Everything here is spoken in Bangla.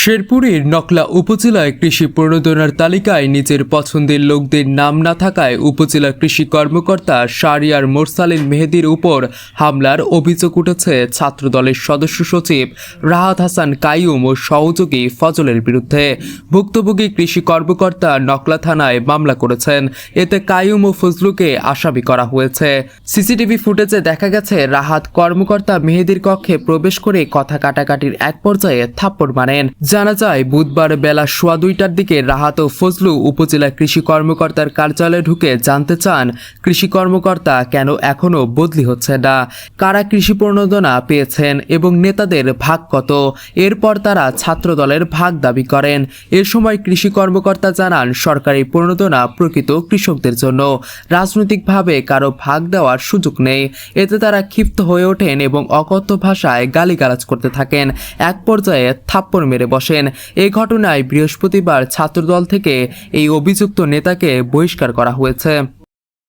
শেরপুরের নকলা উপজেলায় কৃষি প্রণোদনার তালিকায় নিজের পছন্দের লোকদের নাম না থাকায় উপজেলা কৃষি কর্মকর্তা শারিয়ার মোরসালিন মেহেদির উপর হামলার অভিযোগ উঠেছে ছাত্রদলের সদস্য সচিব রাহাত হাসান কাইয়ুম ও সহযোগী ফজলের বিরুদ্ধে। ভুক্তভোগী কৃষি কর্মকর্তা নকলা থানায় মামলা করেছেন। এতে কাইয়ুম ও ফজলুকে আসামি করা হয়েছে। সিসিটিভি ফুটেজে দেখা গেছে, রাহাত কর্মকর্তা মেহেদির কক্ষে প্রবেশ করে কথা কাটাকাটির এক পর্যায়ে থাপ্পড় মারেন। জানা যায়, বুধবার বেলা সোয়া দুইটার দিকে রাহাত ও ফজলু উপজেলা কৃষি কর্মকর্তার কার্যালয়ে ঢুকে জানতে চান, কৃষি কর্মকর্তা কেন এখনও বদলি হচ্ছে না, কারা কৃষি প্রণোদনা পেয়েছেন এবং নেতাদের ভাগ কত, এরপর তারা ছাত্রদলের ভাগ দাবি করেন। এ সময় কৃষি কর্মকর্তা জানান, সরকারি প্রণোদনা প্রকৃত কৃষকদের জন্য, রাজনৈতিকভাবে কারও ভাগ দেওয়ার সুযোগ নেই, এতে তারা ক্ষিপ্ত হয়ে ওঠেন এবং অকথ্য ভাষায় গালিগালাজ করতে থাকেন, এক পর্যায়ে থাপ্পড় মেরে বসেন। এ ঘটনায় বৃহস্পতিবার ছাত্রদল থেকে এই অভিযুক্ত নেতাকে বহিষ্কার করা হয়েছে।